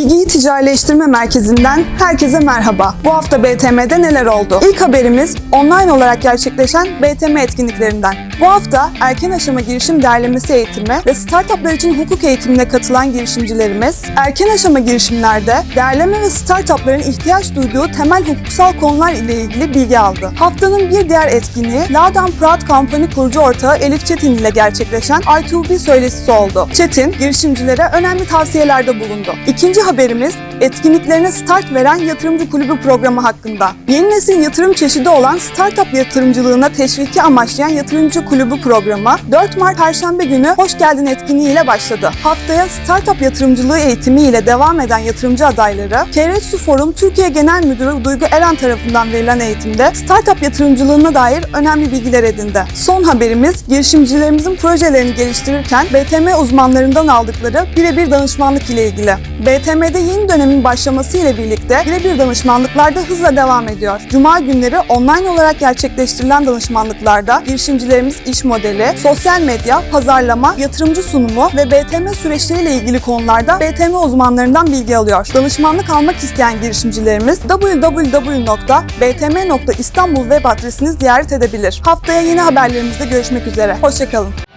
Bilgiyi Ticaretleştirme Merkezi'nden herkese merhaba. Bu hafta BTM'de neler oldu? İlk haberimiz online olarak gerçekleşen BTM etkinliklerinden. Bu hafta erken aşama girişim derlemesi eğitimi ve startuplar için hukuk eğitimine katılan girişimcilerimiz, erken aşama girişimlerde derleme ve startupların ihtiyaç duyduğu temel hukuksal konular ile ilgili bilgi aldı. Haftanın bir diğer etkinliği Loud Proud Company kurucu ortağı Elif Çetin ile gerçekleşen I2B söyleşisi oldu. Çetin, girişimcilere önemli tavsiyelerde bulundu. İkinci haberimiz etkinliklerine start veren yatırımcı kulübü programı hakkında. Yeni nesil yatırım çeşidi olan startup yatırımcılığına teşviki amaçlayan yatırımcı kulübü programı 4 Mart Perşembe günü Hoş Geldin etkinliği ile başladı. Haftaya startup yatırımcılığı eğitimi ile devam eden yatırımcı adayları, Keretsu Forum Türkiye Genel Müdürü Duygu Eren tarafından verilen eğitimde startup yatırımcılığına dair önemli bilgiler edindi. Son haberimiz girişimcilerimizin projelerini geliştirirken BTM uzmanlarından aldıkları birebir danışmanlık ile ilgili. BTM'de yeni dönemin başlaması ile birlikte birebir danışmanlıklar da hızla devam ediyor. Cuma günleri online olarak gerçekleştirilen danışmanlıklarda girişimcilerimiz iş modeli, sosyal medya, pazarlama, yatırımcı sunumu ve BTM süreçleriyle ilgili konularda BTM uzmanlarından bilgi alıyor. Danışmanlık almak isteyen girişimcilerimiz www.btm.istanbul web adresini ziyaret edebilir. Haftaya yeni haberlerimizde görüşmek üzere. Hoşçakalın.